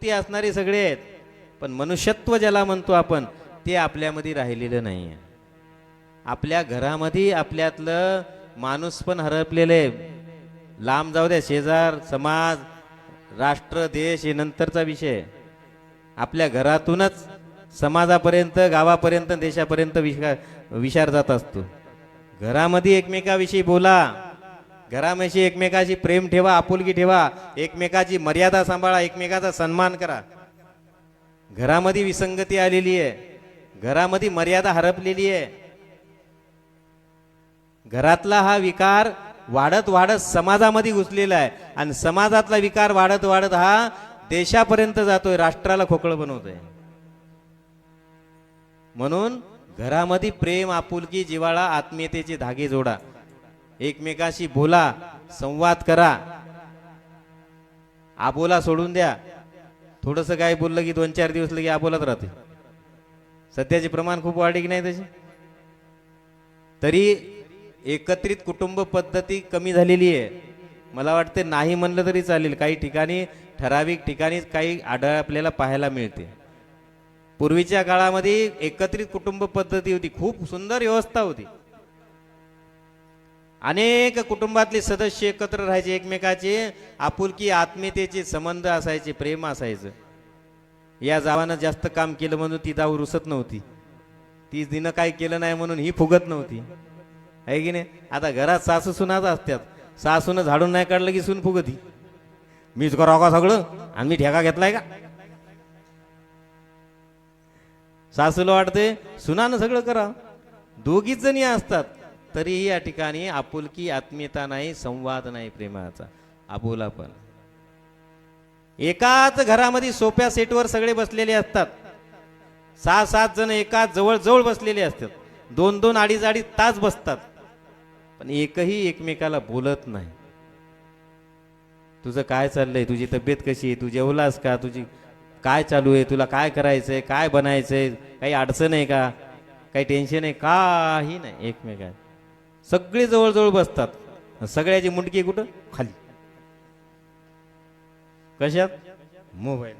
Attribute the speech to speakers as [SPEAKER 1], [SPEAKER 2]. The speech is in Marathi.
[SPEAKER 1] वृत्ती असणारे सगळे आहेत. पण मनुष्यत्व ज्याला म्हणतो आपण ते आपल्यामध्ये राहिलेलं नाही आहे आपल्या घरामध्ये आपल्यातलं माणूस पण हरपलेलं आहे. लांब जाऊ द्या शेजार समाज राष्ट्र देश हे नंतरचा विषय आपल्या घरातूनच समाजापर्यंत गावापर्यंत देशापर्यंत विशा विचार जात असतो. घरामध्ये एकमेकाविषयी बोला घरामध्ये एकमेकाशी प्रेम ठेवा आपुलकी ठेवा एकमेकाची मर्यादा सांभाळा एकमेकाचा सन्मान करा. घरामध्ये विसंगती आलेली आहे. घरामध्ये मर्यादा हरपलेली आहे. घरातला हा विकार वाढत वाढत समाजामध्ये घुसलेला आहे. आणि समाजातला विकार वाढत वाढत हा देशापर्यंत जातोय राष्ट्राला खोकळ बनवतोय. म्हणून घरामध्ये प्रेम आपुलकी जिवाळा आत्मीयतेचे धागे जोडा. एकमेकाशी बोला संवाद करा. आबोला सोडून द्या. थोडस काय बोललं की दोन चार दिवस लगे आबोलात राहते. सध्याचे प्रमाण खूप वाढले की नाही त्याचे? तरी एकत्रित कुटुंब पद्धती कमी झालेली आहे. मला वाटते नाही म्हणलं तरी चालेल. काही ठिकाणी ठराविक ठिकाणी काही आढळ आपल्याला पाहायला मिळते. पूर्वीच्या काळामध्ये एकत्रित कुटुंब पद्धती होती. खूप सुंदर व्यवस्था होती. अनेक कुटुंबातले सदस्य एकत्र राहायचे एकमेकाचे आपुलकी आत्मीयतेचे संबंध असायचे प्रेम असायचं. या जावानं जास्त काम केलं म्हणून ती जाऊ रुसत नव्हती. ती दिनं काय केलं नाही म्हणून ही फुगत नव्हती. आहे की नाही? आता घरात सासू सुनाच असतात. सासून झाडून नाही काढलं की सून फुगती. मीच करावं का सगळं? आणि मी ठेका घेतलाय का? सासूला वाटते सुनानं सगळं करा. दोघीच जणी असतात. तरीही या ठिकाणी आपुलकी आत्मीयता नाही संवाद नाही प्रेमाचा. आबोला पण. एकाच घरामध्ये सोप्या सेटवर सगळे बसलेले असतात. सहा सात जण एकाच जवळजवळ बसलेले असतात. दोन दोन अडीच अडीच तास बसतात. पण एकही एकमेकाला बोलत नाही. तुझं काय चाललंय? तुझी तब्येत कशी आहे? तू जेवलास का? तुझी काय चालू आहे? तुला काय करायचंय? काय बनायचंय? काही अडचण आहे का? काही टेन्शन आहे? काही नाही. एकमेकात. सगळे जवळजवळ बसतात. सगळ्याची मुंडकी कुठं? खाली. कशात? मोबाईल